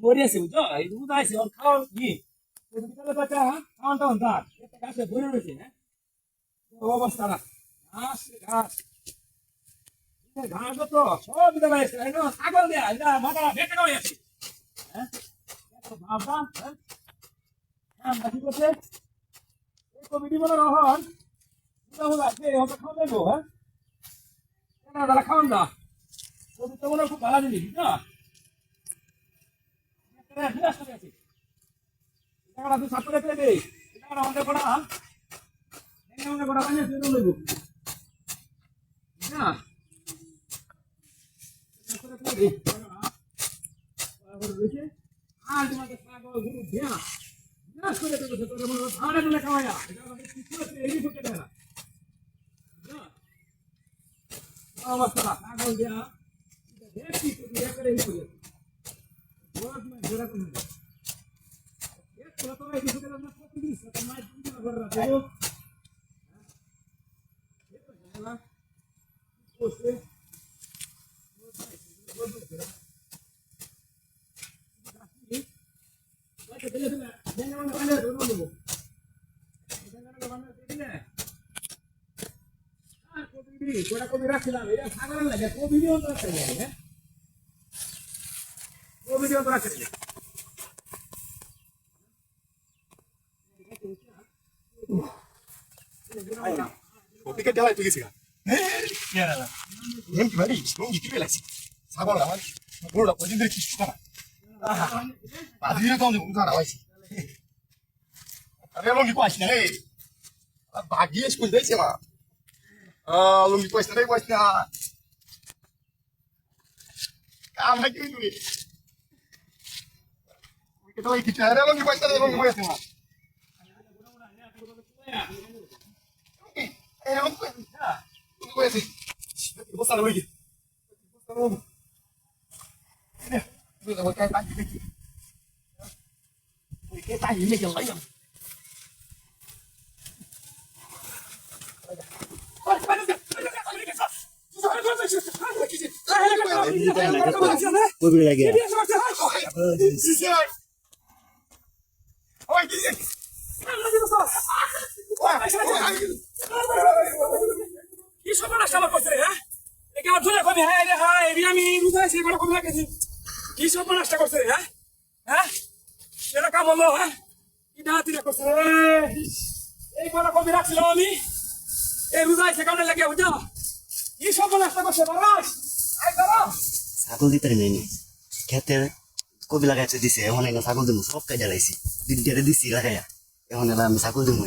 মরিয়াছে বুঝছ এই দুধ আইছে ওর খাওয়া কি বিকালে বাচ্চা খাওয়ান টাওয়ান তার একটা গাছে ভরে রয়েছে হ্যাঁ অবস্থা না ঘাস ঘাস ঘাস তো সব দিতে না ছাগল দেয়া মাথা বেটে হয়ে আছে হ্যাঁ ভাবনা হ্যাঁ বাকি করছে এই কমিটি বলে রহন আছে খাওয়া দেবো হ্যাঁ খাওয়ান না কবিতা মনে খুব ভালো জিনিস না অবস্থা পাগল দেয়া দেখি তুই করে কবি রাখছিলাম এটা সাগরের লাগে কবি তো রাখতে লাগে হ্যাঁ ভিডিও তোরা ছেড়ে দে ওদিকে ঢালাই তুই গেছিস ఏంటి మరి ఏం చెప్పలేసి సాగోడా మూడు కొంచెం తిరిగి ఇస్తారా అది తిరుగుతుంది ఉంటాడా వయసు అదే లొంగికి వచ్చినా బాగా చేసుకుని తెలిసేమా లొంగికి వచ్చినా వచ్చినా కామకి We'll be like, yeah. কি সব নষ্ট আমার করছে হ্যাঁ একে আমার কবি হ্যাঁ রে হ্যাঁ এরি আমি রুদা সে করে কবি রাখেছি কি সব নষ্ট করছে হ্যাঁ হ্যাঁ এটা কাম হলো হ্যাঁ কি ডাহাতি রে করছে কবি রাখছিলাম আমি এই রুদা সে লাগে বুঝা কি সব নষ্ট করছে বারাস আই বারাস ছাগল দিতে নেই খেতে কবি দিছে এখন ছাগল দিব সব কাজে লাগাইছি দিন দিছি, লাগাইয়া। এখন আমি ছাগল দিব